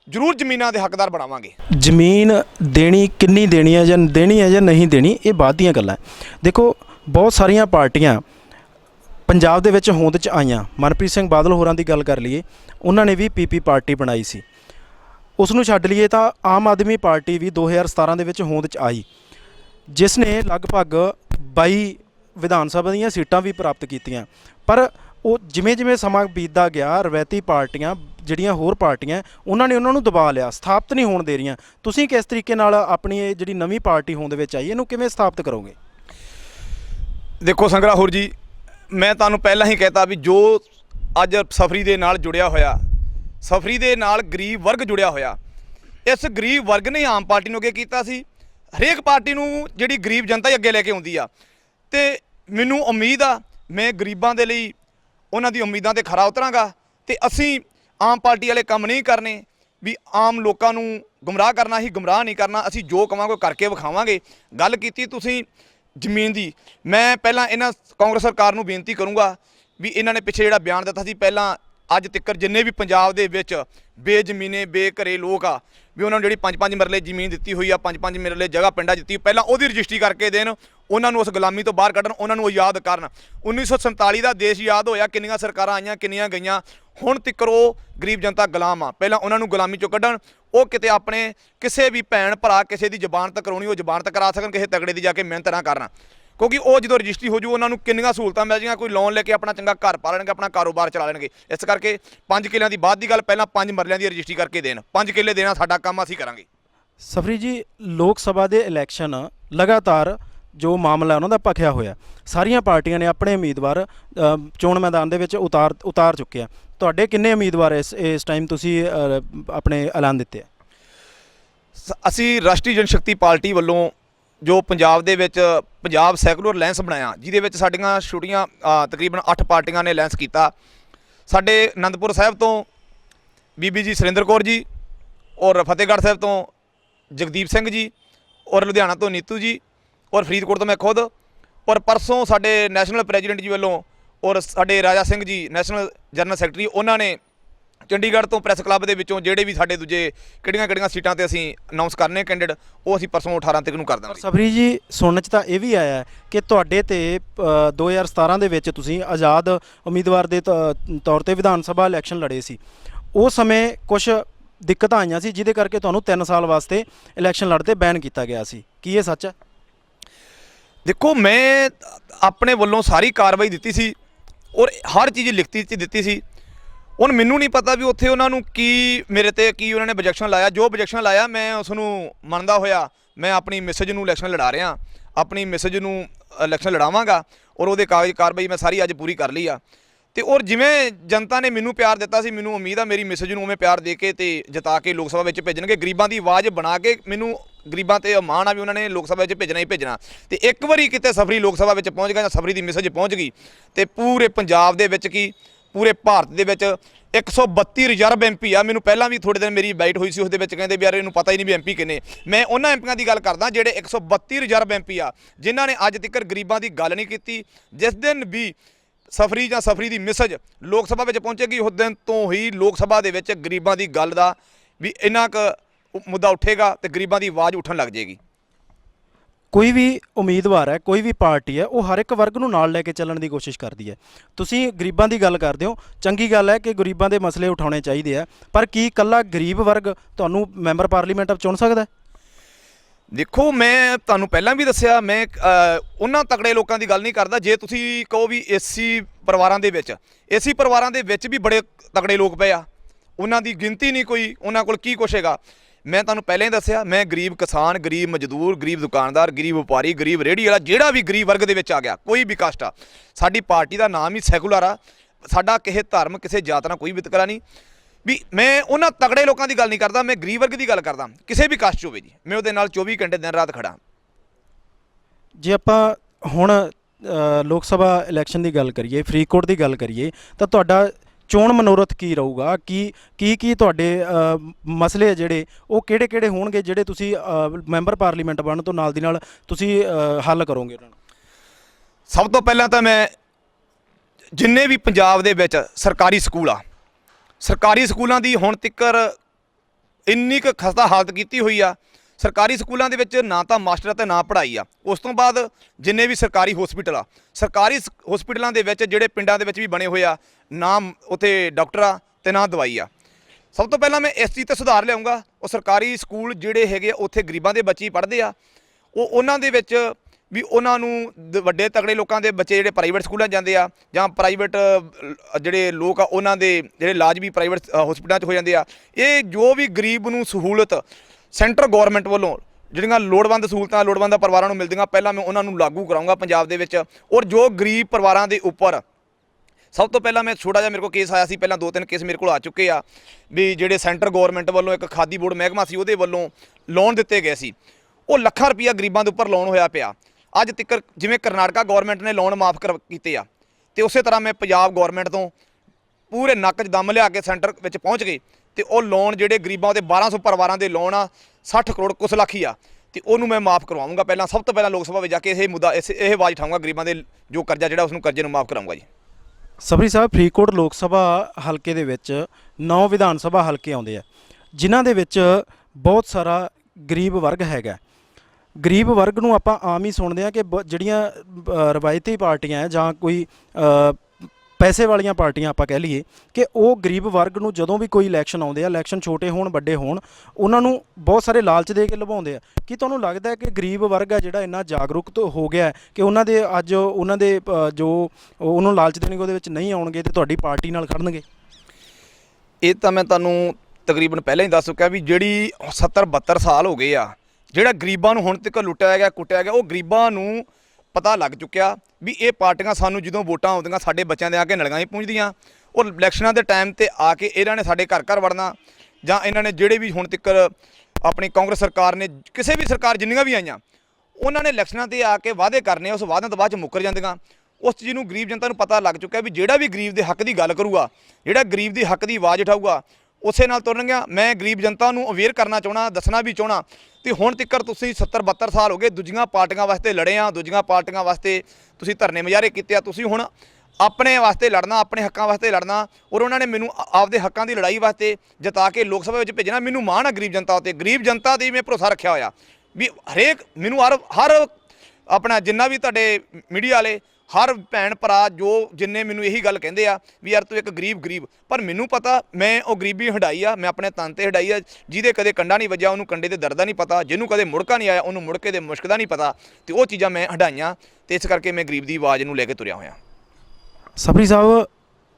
Speaker 1: ਜ਼ਰੂਰ ਜ਼ਮੀਨਾਂ ਦੇ ਹੱਕਦਾਰ ਬਣਾਵਾਂਗੇ।
Speaker 2: ਜ਼ਮੀਨ ਦੇਣੀ ਕਿੰਨੀ ਦੇਣੀ ਹੈ ਜਾਂ ਦੇਣੀ ਹੈ ਜਾਂ ਨਹੀਂ ਦੇਣੀ, ਇਹ ਬਾਅਦ ਦੀਆਂ ਗੱਲਾਂ ਦੇਖੋ ਬਹੁਤ ਸਾਰੀਆਂ ਪਾਰਟੀਆਂ ਪੰਜਾਬ ਦੇ ਵਿੱਚ ਹੋਂਦ 'ਚ ਆਈਆਂ। ਮਨਪ੍ਰੀਤ ਸਿੰਘ ਬਾਦਲ ਹੋਰਾਂ ਦੀ ਗੱਲ ਕਰ ਲਈਏ, ਉਹਨਾਂ ਨੇ ਵੀ ਪੀਪੀ ਪਾਰਟੀ ਬਣਾਈ ਸੀ। ਉਸ ਨੂੰ ਛੱਡ ਲਈਏ ਤਾਂ ਆਮ ਆਦਮੀ ਪਾਰਟੀ ਵੀ 2017 ਦੇ ਵਿੱਚ ਹੋਂਦ 'ਚ ਆਈ, ਜਿਸ ਨੇ ਲਗਭਗ 22 ਵਿਧਾਨ ਸਭਾ ਦੀਆਂ ਸੀਟਾਂ ਵੀ ਪ੍ਰਾਪਤ ਕੀਤੀਆਂ। ਪਰ ਉਹ ਜਿਵੇਂ ਜਿਵੇਂ ਸਮਾਂ ਬੀਤਦਾ ਗਿਆ ਰਵੈਤੀ ਪਾਰਟੀਆਂ ਜਿਹੜੀਆਂ ਹੋਰ ਪਾਰਟੀਆਂ, ਉਹਨਾਂ ਨੇ ਉਹਨਾਂ ਨੂੰ ਦਬਾ ਲਿਆ, ਸਥਾਪਿਤ ਨਹੀਂ ਹੋਣ ਦੇ ਰਹੀਆਂ। ਤੁਸੀਂ ਕਿਸ ਤਰੀਕੇ ਨਾਲ ਆਪਣੀ ਇਹ ਜਿਹੜੀ ਨਵੀਂ ਪਾਰਟੀ ਹੋਂਦ ਵਿੱਚ ਆਈ, ਇਹਨੂੰ ਕਿਵੇਂ ਸਥਾਪਿਤ ਕਰੋਗੇ?
Speaker 1: ਦੇਖੋ ਸੰਗਰਾ ਹੋਰ ਜੀ, ਮੈਂ ਤੁਹਾਨੂੰ ਪਹਿਲਾਂ ਹੀ ਕਹਿਤਾ ਵੀ ਜੋ ਅੱਜ ਸਫਰੀ ਦੇ ਨਾਲ ਜੁੜਿਆ ਹੋਇਆ, ਸਫਰੀ ਦੇ ਨਾਲ ਗਰੀਬ ਵਰਗ ਜੁੜਿਆ ਹੋਇਆ, ਇਸ ਗਰੀਬ ਵਰਗ ਨੇ ਆਮ ਪਾਰਟੀ ਨੂੰ ਅੱਗੇ ਕੀਤਾ ਸੀ, ਹਰੇਕ ਪਾਰਟੀ ਨੂੰ ਜਿਹੜੀ ਗਰੀਬ ਜਨਤਾ ਹੀ ਅੱਗੇ ਲੈ ਕੇ ਆਉਂਦੀ ਆ, ਤੇ ਮੈਨੂੰ ਉਮੀਦ ਆ, ਮੈਂ ਗਰੀਬਾਂ ਦੇ ਲਈ ਉਹਨਾਂ ਦੀ ਉਮੀਦਾਂ ਤੇ ਖਰਾ ਉਤਰਾਂਗਾ, ਤੇ ਅਸੀਂ ਆਮ ਪਾਰਟੀ ਵਾਲੇ ਕੰਮ ਨਹੀਂ ਕਰਨੇ, ਵੀ ਆਮ ਲੋਕਾਂ ਨੂੰ ਗੁੰਮਰਾਹ ਕਰਨਾ ਹੀ ਗੁੰਮਰਾਹ ਨਹੀਂ ਕਰਨਾ, ਅਸੀਂ ਜੋ ਕਵਾਂਗੇ ਉਹ ਕਰਕੇ ਵਿਖਾਵਾਂਗੇ। ਗੱਲ ਕੀਤੀ ਤੁਸੀਂ ਜ਼ਮੀਨ ਦੀ। ਮੈਂ ਪਹਿਲਾਂ ਇਹਨਾਂ ਕਾਂਗਰਸ ਸਰਕਾਰ ਨੂੰ ਬੇਨਤੀ ਕਰੂੰਗਾ ਵੀ ਇਹਨਾਂ ਨੇ ਪਿੱਛੇ ਜਿਹੜਾ ਬਿਆਨ ਦਿੱਤਾ ਸੀ, ਪਹਿਲਾਂ ਅੱਜ ਤੱਕਰ ਜਿੰਨੇ ਵੀ ਪੰਜਾਬ ਦੇ ਵਿੱਚ ਬੇਜ਼ਮੀਨੇ, ਬੇਘਰੇ ਲੋਕ ਆ, ਵੀ ਉਹਨਾਂ ਨੂੰ ਜਿਹੜੀ ਪੰਜ ਪੰਜ ਮਰਲੇ ਜ਼ਮੀਨ ਦਿੱਤੀ ਹੋਈ ਆ ਪੰਜ ਪੰਜ ਮਰਲੇ ਜਗ੍ਹਾ ਪਿੰਡਾਂ 'ਚ ਦਿੱਤੀ, ਪਹਿਲਾਂ ਉਹਦੀ ਰਜਿਸਟਰੀ ਕਰਕੇ ਦੇਣ, ਉਹਨਾਂ ਨੂੰ ਉਸ ਗੁਲਾਮੀ ਤੋਂ ਬਾਹਰ ਕੱਢਣ, ਉਹਨਾਂ ਨੂੰ ਉਹ ਯਾਦ ਕਰਨ। 1947 ਦਾ ਦੇਸ਼ ਯਾਦ ਹੋਇਆ, ਕਿੰਨੀਆਂ ਸਰਕਾਰਾਂ ਆਈਆਂ, ਕਿੰਨੀਆਂ ਗਈਆਂ, ਹੁਣ ਤੱਕਰ ਉਹ ਗਰੀਬ ਜਨਤਾ ਗੁਲਾਮ ਆ। ਪਹਿਲਾਂ ਉਹਨਾਂ ਨੂੰ ਗੁਲਾਮੀ ਚੋਂ ਕੱਢਣ, ਉਹ ਕਿਤੇ ਆਪਣੇ ਕਿਸੇ ਵੀ ਭੈਣ ਭਰਾ ਕਿਸੇ ਦੀ ਜ਼ਬਾਨਤ ਕਰਾਉਣੀ ਉਹ ਜ਼ਬਾਨਤ ਕਰਾ ਸਕਣ, ਕਿਸੇ ਤਗੜੇ ਦੀ ਜਾ ਕੇ ਮਿਹਨਤ ਨਾ ਕਰਨ। ਕਿਉਂਕਿ ਉਹ ਜਦੋਂ ਰਜਿਸਟਰੀ ਹੋ ਜੂ ਉਹਨਾਂ ਨੂੰ ਕਿੰਨੀਆਂ ਸਹੂਲਤਾਂ ਮਿਲ ਜਾਣਗੀਆਂ ਕੋਈ ਲੋਨ ਲੈ ਕੇ ਆਪਣਾ ਚੰਗਾ ਘਰ ਪਾ ਲੈਣਗੇ ਆਪਣਾ ਕਾਰੋਬਾਰ ਚਲਾ ਲੈਣਗੇ। ਇਸ ਕਰਕੇ 5 ਕਿੱਲਿਆਂ ਦੀ ਬਾਅਦ ਦੀ ਗੱਲ ਪਹਿਲਾਂ 5 ਮਰਲਿਆਂ ਦੀ ਰਜਿਸਟਰੀ ਕਰਕੇ ਦੇਣ। 5 ਕਿੱਲੇ ਦੇਣਾ ਸਾਡਾ ਕੰਮ ਅਸੀਂ ਕਰਾਂਗੇ।
Speaker 2: ਸਫਰੀ ਜੀ ਲੋਕ ਸਭਾ ਦੇ ਇਲੈਕਸ਼ਨ ਲਗਾਤਾਰ ਜੋ ਮਾਮਲਾ ਉਹਨਾਂ ਦਾ ਭਖਿਆ ਹੋਇਆ ਸਾਰੀਆਂ ਪਾਰਟੀਆਂ ਨੇ ਆਪਣੇ ਉਮੀਦਵਾਰ ਚੋਣ ਮੈਦਾਨ ਦੇ ਵਿੱਚ ਉਤਾਰ ਉਤਾਰ ਚੁੱਕੇ ਆ। ਤੁਹਾਡੇ ਕਿੰਨੇ ਉਮੀਦਵਾਰ ਇਸ ਇਸ ਟਾਈਮ ਤੁਸੀਂ ਆਪਣੇ ਐਲਾਨ ਦਿੱਤੇ ਆ?
Speaker 1: ਅਸੀਂ ਰਾਸ਼ਟਰੀ ਜਨਸ਼ਕਤੀ ਪਾਰਟੀ ਵੱਲੋਂ ਜੋ ਪੰਜਾਬ ਦੇ ਵਿੱਚ, ਪੰਜਾਬ ਸੈਕੂਲਰ ਅਲਾਈਅੰਸ ਬਣਾਇਆ, ਜਿਹਦੇ ਵਿੱਚ ਸਾਡੀਆਂ ਛੋਟੀਆਂ ਤਕਰੀਬਨ 8 ਪਾਰਟੀਆਂ ਨੇ ਅਲਾਈਅੰਸ ਕੀਤਾ। ਸਾਡੇ ਅਨੰਦਪੁਰ ਸਾਹਿਬ ਤੋਂ ਬੀਬੀ ਜੀ ਸੁਰਿੰਦਰ ਕੌਰ ਜੀ ਔਰ ਫਤਿਹਗੜ੍ਹ ਸਾਹਿਬ ਤੋਂ ਜਗਦੀਪ ਸਿੰਘ ਜੀ ਔਰ ਲੁਧਿਆਣਾ ਤੋਂ ਨੀਤੂ ਜੀ ਔਰ ਫਰੀਦਕੋਟ ਤੋਂ ਮੈਂ ਖੁਦ ਔਰ ਪਰਸੋਂ ਸਾਡੇ ਨੈਸ਼ਨਲ ਪ੍ਰੈਜ਼ੀਡੈਂਟ ਜੀ ਵੱਲੋਂ ਔਰ ਸਾਡੇ ਰਾਜਾ Singh ji national general secretary ਉਹਨਾਂ ਨੇ ਚੰਡੀਗੜ੍ਹ ਤੋਂ ਪ੍ਰੈਸ ਕਲੱਬ ਦੇ ਵਿੱਚੋਂ ਜਿਹੜੇ ਵੀ ਸਾਡੇ ਦੂਜੇ ਕਿਹੜੀਆਂ ਕਿਹੜੀਆਂ ਸੀਟਾਂ ਤੇ ਅਸੀਂ ਅਨਾਉਂਸ ਕਰਨੇ ਕੈਂਡੀਡੇਟ ਉਹ ਅਸੀਂ ਪਰਸੋਂ 18 ਤਰੀਕ ਨੂੰ ਕਰ ਦਾਂਗੇ।
Speaker 2: ਸਬਰੀ ਜੀ ਸੁਣਨ ਚ ਤਾਂ ਇਹ ਵੀ ਆਇਆ ਹੈ ਕਿ ਤੁਹਾਡੇ ਤੇ ਅ, 2017 ਦੇ ਵਿੱਚ ਤੁਸੀਂ ਆਜ਼ਾਦ ਉਮੀਦਵਾਰ ਦੇ ਤ- ਤੌਰ ਤੇ ਵਿਧਾਨ ਸਭਾ ਇਲੈਕਸ਼ਨ ਲੜੇ ਸੀ। ਉਸ ਸਮੇਂ ਕੁਝ ਦਿੱਕਤਾਂ ਆਈਆਂ ਸੀ ਜਿਹਦੇ ਕਰਕੇ ਤੁਹਾਨੂੰ 3 ਸਾਲ ਵਾਸਤੇ ਇਲੈਕਸ਼ਨ ਲੜਦੇ ਬੈਨ ਕੀਤਾ ਗਿਆ ਸੀ। ਕੀ ਇਹ ਸੱਚ ਹੈ?
Speaker 1: ਦੇਖੋ ਮੈਂ ਆਪਣੇ ਵੱਲੋਂ ਸਾਰੀ ਕਾਰਵਾਈ ਦਿੱਤੀ ਸੀ ਔਰ ਹਰ ਚੀਜ਼ ਲਿਖਤੀ 'ਚ ਦਿੱਤੀ ਸੀ। ਹੁਣ ਮੈਨੂੰ ਨਹੀਂ ਪਤਾ ਵੀ ਉੱਥੇ ਉਹਨਾਂ ਨੂੰ ਕੀ ਮੇਰੇ ਤੇ ਕੀ ਉਹਨਾਂ ਨੇ objection ਲਾਇਆ। ਜੋ objection ਲਾਇਆ, ਮੈਂ ਉਸ ਨੂੰ ਮੰਨਦਾ ਹੋਇਆ, ਮੈਂ ਆਪਣੀ ਮੈਸੇਜ ਨੂੰ ਇਲੈਕਸ਼ਨ ਲੜਾ ਰਿਹਾ ਆਪਣੀ ਮੈਸੇਜ ਨੂੰ ਇਲੈਕਸ਼ਨ ਲੜਾਵਾਂਗਾ ਔਰ ਉਹਦੇ ਕਾਗਜ਼ ਕਾਰਵਾਈ ਮੈਂ ਸਾਰੀ ਅੱਜ ਪੂਰੀ ਕਰ ਲਈ ਆ। ਤੇ ਔਰ ਜਿਵੇਂ ਜਨਤਾ ਨੇ ਮੈਨੂੰ ਪਿਆਰ ਦਿੱਤਾ ਸੀ, ਮੈਨੂੰ ਉਮੀਦ ਆ ਮੇਰੀ ਮੈਸੇਜ ਨੂੰ ਉਵੇਂ ਪਿਆਰ ਦੇ ਕੇ ਤੇ ਜਿਤਾ ਕੇ ਲੋਕ ਸਭਾ ਵਿੱਚ ਭੇਜਣਗੇ। ਗਰੀਬਾਂ ਦੀ ਆਵਾਜ਼ ਬਣਾ ਕੇ ਮੈਨੂੰ ਗਰੀਬਾਂ ਤੇ ਮਾਣ ਆ ਵੀ ਉਹਨਾਂ ਨੇ ਲੋਕ ਸਭਾ ਵਿੱਚ ਭੇਜਣਾ ਹੀ ਭੇਜਣਾ। ਤੇ ਇੱਕ ਵਾਰੀ ਕਿਤੇ ਸਫਰੀ ਲੋਕ ਸਭਾ ਵਿੱਚ ਪਹੁੰਚ ਗਿਆ ਜਾਂ ਸਫਰੀ ਦੀ ਮੈਸੇਜ ਪਹੁੰਚ ਗਈ, ਤੇ ਪੂਰੇ ਪੰਜਾਬ ਦੇ ਵਿੱਚ ਕੀ ਪੂਰੇ ਭਾਰਤ ਦੇ ਵਿੱਚ 132 ਰਿਜ਼ਰਵ ਐਮਪੀ ਆ। ਮੈਨੂੰ ਪਹਿਲਾਂ ਵੀ ਥੋੜੇ ਦਿਨ ਮੇਰੀ ਬਾਈਟ ਹੋਈ ਸੀ, ਉਸ ਦੇ ਵਿੱਚ ਕਹਿੰਦੇ ਵੀ ਯਾਰ ਇਹਨੂੰ ਪਤਾ ਹੀ ਨਹੀਂ ਵੀ ਐਮਪੀ ਕਿੰਨੇ। ਮੈਂ ਉਹਨਾਂ ਐਮਪੀਆਂ ਦੀ ਗੱਲ ਕਰਦਾ ਜਿਹੜੇ 132 ਰਿਜ਼ਰਵ ਐਮਪੀ ਆ, ਜਿਨ੍ਹਾਂ ਨੇ ਅੱਜ ਤੱਕ ਗਰੀਬਾਂ ਦੀ ਗੱਲ ਨਹੀਂ ਕੀਤੀ। ਜਿਸ ਦਿਨ ਵੀ ਸਫਰੀ ਜਾਂ ਸਫਰੀ ਦੀ ਮਿਸਜ ਲੋਕ ਸਭਾ ਵਿੱਚ ਪਹੁੰਚੇਗੀ, ਉਸ ਦਿਨ ਤੋਂ ਹੀ ਲੋਕ ਸਭਾ ਦੇ ਵਿੱਚ ਗਰੀਬਾਂ ਦੀ ਗੱਲ ਦਾ ਵੀ ਇੰਨਾ ਕੁ ਮੁੱਦਾ ਉੱਠੇਗਾ ਤੇ ਗਰੀਬਾਂ ਦੀ ਆਵਾਜ਼ ਉੱਠਣ ਲੱਗ ਜਾਏਗੀ।
Speaker 2: ਕੋਈ ਵੀ ਉਮੀਦਵਾਰ ਹੈ ਕੋਈ ਵੀ ਪਾਰਟੀ ਹੈ ਉਹ ਹਰ ਇੱਕ ਵਰਗ ਨੂੰ ਨਾਲ ਲੈ ਕੇ ਚੱਲਣ ਦੀ ਕੋਸ਼ਿਸ਼ ਕਰਦੀ ਹੈ ਤੁਸੀਂ ਗਰੀਬਾਂ ਦੀ ਗੱਲ ਕਰਦੇ ਹੋ ਚੰਗੀ ਗੱਲ ਹੈ ਕਿ ਗਰੀਬਾਂ ਦੇ ਮਸਲੇ ਉਠਾਉਣੇ ਚਾਹੀਦੇ ਆ ਪਰ ਕੀ ਇਕੱਲਾ ਗਰੀਬ ਵਰਗ ਤੁਹਾਨੂੰ ਮੈਂਬਰ ਪਾਰਲੀਮੈਂਟ ਚੁਣ ਸਕਦਾ ਹੈ?
Speaker 1: ਦੇਖੋ ਮੈਂ ਤੁਹਾਨੂੰ ਪਹਿਲਾਂ ਵੀ ਦੱਸਿਆ ਮੈਂ ਅ, ਉਹਨਾਂ ਤਕੜੇ ਲੋਕਾਂ ਦੀ ਗੱਲ ਨਹੀਂ ਕਰਦਾ ਜੇ ਤੁਸੀਂ ਕਹੋ ਵੀ ਏਸੀ ਪਰਿਵਾਰਾਂ ਦੇ ਵਿੱਚ ਏਸੀ ਪਰਿਵਾਰਾਂ ਦੇ ਵਿੱਚ ਵੀ ਬੜੇ ਤਕੜੇ ਲੋਕ ਪਏ ਆ ਉਹਨਾਂ ਦੀ ਗਿਣਤੀ ਨਹੀਂ ਕੋਈ ਉਹਨਾਂ ਕੋਲ ਕੀ ਕੁਛ ਹੈਗਾ ਮੈਂ ਤੁਹਾਨੂੰ ਪਹਿਲਾਂ ਹੀ ਦੱਸਿਆ, ਮੈਂ ਗਰੀਬ ਕਿਸਾਨ, ਗਰੀਬ ਮਜ਼ਦੂਰ, ਗਰੀਬ ਦੁਕਾਨਦਾਰ, ਗਰੀਬ ਵਪਾਰੀ, ਗਰੀਬ ਰੇਹੜੀ ਵਾਲਾ, ਜਿਹੜਾ ਵੀ ਗਰੀਬ ਵਰਗ ਦੇ ਵਿੱਚ ਆ ਗਿਆ, ਕੋਈ ਵੀ ਕਾਸਟ ਆ, ਸਾਡੀ ਪਾਰਟੀ ਦਾ ਨਾਮ ਹੀ ਸੈਕੂਲਰ ਆ, ਸਾਡਾ ਕਿਸੇ ਧਰਮ, ਕਿਸੇ ਜਾਤ ਨਾਲ ਕੋਈ ਵਿਤਕਰਾ ਨਹੀਂ। ਵੀ ਮੈਂ ਉਹਨਾਂ ਤਗੜੇ ਲੋਕਾਂ ਦੀ ਗੱਲ ਨਹੀਂ ਕਰਦਾ, ਮੈਂ ਗਰੀਬ ਵਰਗ ਦੀ ਗੱਲ ਕਰਦਾ, ਕਿਸੇ ਵੀ ਕਾਸਟ 'ਚ ਹੋਵੇ ਜੀ, ਮੈਂ ਉਹਦੇ ਨਾਲ 24 ਘੰਟੇ ਦਿਨ ਰਾਤ ਖੜਾ
Speaker 2: ਜੇ ਆਪਾਂ ਹੁਣ ਲੋਕ ਸਭਾ ਇਲੈਕਸ਼ਨ ਦੀ ਗੱਲ ਕਰੀਏ, ਫਰੀਦਕੋਟ ਦੀ ਗੱਲ ਕਰੀਏ, ਤਾਂ ਤੁਹਾਡਾ ਚੋਣ ਮਨੋਰਥ ਕੀ ਰਹੂਗਾ? ਕੀ ਕੀ ਕੀ ਤੁਹਾਡੇ ਮਸਲੇ ਆ ਜਿਹੜੇ, ਉਹ ਕਿਹੜੇ ਕਿਹੜੇ ਹੋਣਗੇ ਜਿਹੜੇ ਤੁਸੀਂ ਮੈਂਬਰ ਪਾਰਲੀਮੈਂਟ ਬਣਨ ਤੋਂ ਨਾਲ ਦੀ ਨਾਲ ਤੁਸੀਂ ਹੱਲ ਕਰੋਗੇ ਉਹਨਾਂ ਨੂੰ?
Speaker 1: ਸਭ ਤੋਂ ਪਹਿਲਾਂ ਤਾਂ ਮੈਂ ਜਿੰਨੇ ਵੀ ਪੰਜਾਬ ਦੇ ਵਿੱਚ ਸਰਕਾਰੀ ਸਕੂਲ ਆ, ਸਰਕਾਰੀ ਸਕੂਲਾਂ ਦੀ ਹੁਣ ਤੱਕਰ ਇੰਨੀ ਕੁ ਖਸਤਾ ਹਾਲਤ ਕੀਤੀ ਹੋਈ ਆ ਸਰਕਾਰੀ ਸਕੂਲਾਂ ਦੇ ਵਿੱਚ ਨਾ ਤਾਂ ਮਾਸਟਰ ਅਤੇ ਨਾ ਪੜ੍ਹਾਈ ਆ। ਉਸ ਤੋਂ ਬਾਅਦ ਜਿੰਨੇ ਵੀ ਸਰਕਾਰੀ ਹਸਪੀਟਲ ਆ, ਸਰਕਾਰੀ ਸ- ਹਸਪੀਟਲਾਂ ਦੇ ਵਿੱਚ ਜਿਹੜੇ ਪਿੰਡਾਂ ਦੇ ਵਿੱਚ ਵੀ ਬਣੇ ਹੋਏ ਆ, ਨਾ ਉਥੇ ਡਾਕਟਰ ਆ ਤੇ ਨਾ ਦਵਾਈ ਆ। ਸਭ ਤੋਂ ਪਹਿਲਾਂ ਮੈਂ ਇਸ ਚੀਜ਼ ਤੇ ਸੁਧਾਰ ਲਿਆਉਂਗਾ। ਉਹ ਸਰਕਾਰੀ ਸਕੂਲ ਜਿਹੜੇ ਹੈਗੇ ਆ, ਉੱਥੇ ਗਰੀਬਾਂ ਦੇ ਬੱਚੇ ਹੀ ਪੜ੍ਹਦੇ ਆ। ਉਹ ਉਹਨਾਂ ਦੇ ਵਿੱਚ ਵੀ ਉਹਨਾਂ ਨੂੰ ਵੱਡੇ ਤਗੜੇ ਲੋਕਾਂ ਦੇ ਬੱਚੇ ਜਿਹੜੇ ਪ੍ਰਾਈਵੇਟ ਸਕੂਲਾਂ 'ਚ ਜਾਂਦੇ ਆ ਜਾਂ ਪ੍ਰਾਈਵੇਟ ਜਿਹੜੇ ਲੋਕ ਆ, ਉਹਨਾਂ ਦੇ ਜਿਹੜੇ ਇਲਾਜ ਵੀ ਪ੍ਰਾਈਵੇਟ ਹਸਪੀਟਲਾਂ 'ਚ ਹੋ ਜਾਂਦੇ ਆ। ਇਹ ਜੋ ਵੀ ਗਰੀਬ ਨੂੰ ਸਹੂਲਤ ਸੈਂਟਰ ਗਵਰਨਮੈਂਟ ਵੱਲੋਂ ਜਿਹੜੀਆਂ ਲੋੜਵੰਦ ਸਹੂਲਤਾਂ, ਲੋੜਵੰਦ ਪਰਿਵਾਰਾਂ ਨੂੰ ਮਿਲਦੀਆਂ, ਪਹਿਲਾਂ ਮੈਂ ਉਹਨਾਂ ਨੂੰ ਲਾਗੂ ਕਰਾਉਂਗਾ ਪੰਜਾਬ ਦੇ ਵਿੱਚ। ਔਰ ਜੋ ਗਰੀਬ ਪਰਿਵਾਰਾਂ ਦੇ ਉੱਪਰ, ਸਭ ਤੋਂ ਪਹਿਲਾਂ ਮੈਂ ਛੋਟਾ ਜਿਹਾ ਮੇਰੇ ਕੋਲ ਕੇਸ ਆਇਆ ਸੀ, ਪਹਿਲਾਂ ਦੋ ਤਿੰਨ ਕੇਸ ਮੇਰੇ ਕੋਲ ਆ ਚੁੱਕੇ ਆ, ਵੀ ਜਿਹੜੇ ਸੈਂਟਰ ਗਵਰਨਮੈਂਟ ਵੱਲੋਂ ਇੱਕ ਖਾਦੀ ਬੋਰਡ ਮਹਿਕਮਾ ਸੀ, ਉਹਦੇ ਵੱਲੋਂ ਲੋਨ ਦਿੱਤੇ ਗਏ ਸੀ। ਉਹ ਲੱਖਾਂ ਰੁਪਈਆ ਗਰੀਬਾਂ ਦੇ ਉੱਪਰ ਲੋਨ ਹੋਇਆ ਪਿਆ। ਅੱਜ ਤੱਕ ਜਿਵੇਂ ਕਰਨਾਟਕਾ ਗਵਰਨਮੈਂਟ ਨੇ ਲੋਨ ਮਾਫ ਕਰ ਕੀਤੇ ਆ, ਤੇ ਉਸੇ ਤਰ੍ਹਾਂ ਮੈਂ ਪੰਜਾਬ ਗਵਰਨਮੈਂਟ ਤੋਂ ਪੂਰੇ ਨੱਕ 'ਚ ਦਮ ਲਿਆ ਕੇ ਸੈਂਟਰ ਵਿੱਚ ਪਹੁੰਚ ਗਏ। ਤੇ ਉਹ ਲੋਨ ਜਿਹੜੇ ਗਰੀਬਾਂ ਦੇ 1200 ਪਰਿਵਾਰਾਂ ਦੇ ਲੋਨ ਆ 60 ਕਰੋੜ ਕੁਛ ਲੱਖ ਹੀ ਆ। ਤੇ ਉਹਨੂੰ ਮੈਂ ਮਾਫ ਕਰਵਾਉਂਗਾ ਪਹਿਲਾਂ, ਸਭ ਤੋਂ ਪਹਿਲਾਂ ਲੋਕ ਸਭਾ ਵਿੱਚ ਜਾ ਕੇ ਇਹ ਮੁੱਦਾ, ਇਸ, ਇਹ ਆਵਾਜ਼ ਉਠਾਊਂਗਾ ਗਰੀਬਾਂ ਦੇ ਜੋ ਕਰਜ਼ਾ ਜਿਹੜਾ ਉਸ ਨੂੰ ਕਰਜ਼ੇ ਨੂੰ ਮਾਫ ਕਰਾਉਂਗਾ ਜੀ।
Speaker 2: ਸਬਰੀ ਸਾਹਿਬ, ਫਰੀਦਕੋਟ ਲੋਕ ਸਭਾ ਹਲਕੇ ਦੇ ਵਿੱਚ 9 ਵਿਧਾਨ ਸਭਾ ਹਲਕੇ ਆਉਂਦੇ ਆ, ਜਿਨ੍ਹਾਂ ਦੇ ਵਿੱਚ ਬਹੁਤ ਸਾਰਾ ਗਰੀਬ ਵਰਗ ਹੈਗਾ ਗਰੀਬ ਵਰਗ ਨੂੰ ਆਪਾਂ ਆਮ ਹੀ ਸੁਣਦੇ ਆ ਕਿ ਬ- ਜਿਹੜੀਆਂ ਰਵਾਇਤੀ ਪਾਰਟੀਆਂ ਜਾਂ ਕੋਈ ਪੈਸੇ ਵਾਲੀਆਂ ਪਾਰਟੀਆਂ ਆਪਾਂ ਕਹਿ ਲਈਏ ਕਿ ਉਹ ਗਰੀਬ ਵਰਗ ਨੂੰ ਜਦੋਂ ਵੀ ਕੋਈ ਇਲੈਕਸ਼ਨ ਆਉਂਦੇ ਆ ਇਲੈਕਸ਼ਨ ਛੋਟੇ ਹੋਣ, ਵੱਡੇ ਹੋਣ, ਉਹਨਾਂ ਨੂੰ ਬਹੁਤ ਸਾਰੇ ਲਾਲਚ ਦੇ ਕੇ ਲਵਾਉਂਦੇ ਆ। ਕੀ ਤੁਹਾਨੂੰ ਲੱਗਦਾ ਹੈ ਕਿ ਗਰੀਬ ਵਰਗ ਆ ਜਿਹੜਾ ਇੰਨਾ ਜਾਗਰੂਕ ਤੋਂ ਹੋ ਗਿਆ ਕਿ ਉਹਨਾਂ ਦੇ ਅੱਜ ਉਹਨਾਂ ਦੇ ਜੋ ਉਹਨੂੰ ਲਾਲਚ ਦੇਣਗੇ, ਉਹਦੇ ਵਿੱਚ ਨਹੀਂ ਆਉਣਗੇ ਤੇ ਤੁਹਾਡੀ ਪਾਰਟੀ ਨਾਲ ਖੜਨਗੇ?
Speaker 1: ਇਹ ਤਾਂ ਮੈਂ ਤੁਹਾਨੂੰ ਤਕਰੀਬਨ ਪਹਿਲਾਂ ਹੀ ਦੱਸ ਚੁੱਕਿਆ ਵੀ ਜਿਹੜੀ 70 72 ਸਾਲ ਹੋ ਗਏ ਆ, ਜਿਹੜਾ ਗਰੀਬਾਂ ਨੂੰ ਹੁਣ ਤੱਕ ਲੁੱਟਿਆ ਗਿਆ, ਕੁੱਟਿਆ ਗਿਆ, ਉਹ ਗਰੀਬਾਂ ਨੂੰ ਪਤਾ ਲੱਗ ਚੁੱਕਿਆ ਵੀ ਇਹ ਪਾਰਟੀਆਂ ਸਾਨੂੰ ਜਦੋਂ ਵੋਟਾਂ ਆਉਂਦੀਆਂ, ਸਾਡੇ ਬੱਚਿਆਂ ਦੇ ਆ ਕੇ ਨਲਗਾਂ ਹੀ ਪਹੁੰਚਦੀਆਂ ਔਰ ਇਲੈਕਸ਼ਨਾਂ ਦੇ ਟਾਈਮ ਤੇ ਆ ਕੇ ਇਹਨਾਂ ਨੇ ਸਾਡੇ ਘਰ ਘਰ ਵੜਨਾ ਜਾਂ ਇਹਨਾਂ ਨੇ ਜਿਹੜੇ ਵੀ ਹੁਣ ਤੱਕ ਆਪਣੀ ਕਾਂਗਰਸ ਸਰਕਾਰ ਨੇ ਕਿਸੇ ਵੀ ਸਰਕਾਰ ਜਿੰਨੀਆਂ ਵੀ ਆਈਆਂ, ਉਹਨਾਂ ਨੇ ਇਲੈਕਸ਼ਨਾਂ ਤੇ ਆ ਕੇ ਵਾਅਦੇ ਕਰਨੇ, ਉਸ ਵਾਅਦਿਆਂ ਤੋਂ ਬਾਅਦ ਚ ਮੁੱਕਰ ਜਾਂਦੀਆਂ। ਉਸ ਚੀਜ਼ ਨੂੰ ਗਰੀਬ ਜਨਤਾ ਨੂੰ ਪਤਾ ਲੱਗ ਚੁੱਕਿਆ ਵੀ ਜਿਹੜਾ ਵੀ ਗਰੀਬ ਦੇ ਹੱਕ ਦੀ ਗੱਲ ਕਰੂਗਾ, ਜਿਹੜਾ ਗਰੀਬ ਦੇ ਹੱਕ ਦੀ ਆਵਾਜ਼ ਉਠਾਊਗਾ ਉਸੇ ਨਾਲ ਤੁਰਨਗੀਆਂ ਮੈਂ ਗਰੀਬ ਜਨਤਾ ਨੂੰ ਅਵੇਅਰ ਕਰਨਾ ਚਾਹਣਾ ਦੱਸਣਾ ਵੀ ਚਾਹਣਾ ਤੇ ਹੁਣ ਤੱਕਰ ਤੁਸੀਂ 70 72 ਸਾਲ ਹੋ ਗਏ, ਦੂਜੀਆਂ ਪਾਰਟੀਆਂ ਵਾਸਤੇ ਲੜੇ ਆ, ਦੂਜੀਆਂ ਪਾਰਟੀਆਂ ਵਾਸਤੇ ਤੁਸੀਂ ਧਰਨੇ ਮੁਜ਼ਾਹਰੇ ਕੀਤੇ ਆ। ਤੁਸੀਂ ਹੁਣ ਆਪਣੇ ਵਾਸਤੇ ਲੜਨਾ, ਆਪਣੇ ਹੱਕਾਂ ਵਾਸਤੇ ਲੜਨਾ ਔਰ ਉਹਨਾਂ ਨੇ ਮੈਨੂੰ ਆਪਦੇ ਹੱਕਾਂ ਦੀ ਲੜਾਈ ਵਾਸਤੇ ਜਿਤਾ ਕੇ ਲੋਕ ਸਭਾ ਵਿੱਚ ਭੇਜਣਾ। ਮੈਨੂੰ ਮਾਣ ਆ ਗਰੀਬ ਜਨਤਾ ਉੱਤੇ। ਗਰੀਬ ਜਨਤਾ 'ਤੇ ਮੈਂ ਭਰੋਸਾ ਰੱਖਿਆ ਹੋਇਆ। ਵੀ ਹਰੇਕ ਮੈਨੂੰ ਹਰ ਹਰ ਆਪਣਾ ਜਿੰਨਾ ਵੀ ਤੁਹਾਡੇ ਮੀਡੀਆ ਵਾਲੇ ਹਰ ਭੈਣ ਭਰਾ ਜੋ ਜਿੰਨੇ ਮੈਨੂੰ ਇਹੀ ਗੱਲ ਕਹਿੰਦੇ ਆ ਵੀ ਯਾਰ ਤੂੰ ਇੱਕ ਗਰੀਬ ਗਰੀਬ, ਪਰ ਮੈਨੂੰ ਪਤਾ ਮੈਂ ਉਹ ਗਰੀਬੀ ਹੰਡਾਈ ਆ, ਮੈਂ ਆਪਣੇ ਤਨ ਤੇ ਹੰਡਾਈ ਆ, ਜਿਹਦੇ ਕਦੇ ਕੰਡਾ ਨਹੀਂ ਵੱਜਿਆ, ਉਹਨੂੰ ਕੰਡੇ ਦੇ ਦਰਦ ਦਾ ਨਹੀਂ ਪਤਾ, ਜਿਹਨੂੰ ਕਦੇ ਮੁੜਕਾ ਨਹੀਂ ਆਇਆ, ਉਹਨੂੰ ਮੁੜਕੇ ਦੇ ਮੁਸ਼ਕ ਦਾ ਨਹੀਂ ਪਤਾ, ਤੇ ਉਹ ਚੀਜ਼ਾਂ ਮੈਂ ਹਟਾਈਆਂ ਤੇ ਇਸ ਕਰਕੇ ਮੈਂ ਗਰੀਬ ਦੀ ਆਵਾਜ਼ ਨੂੰ ਲੈ ਕੇ ਤੁਰਿਆ ਹੋਇਆ।
Speaker 2: ਸਬਰੀ ਸਾਹਿਬ,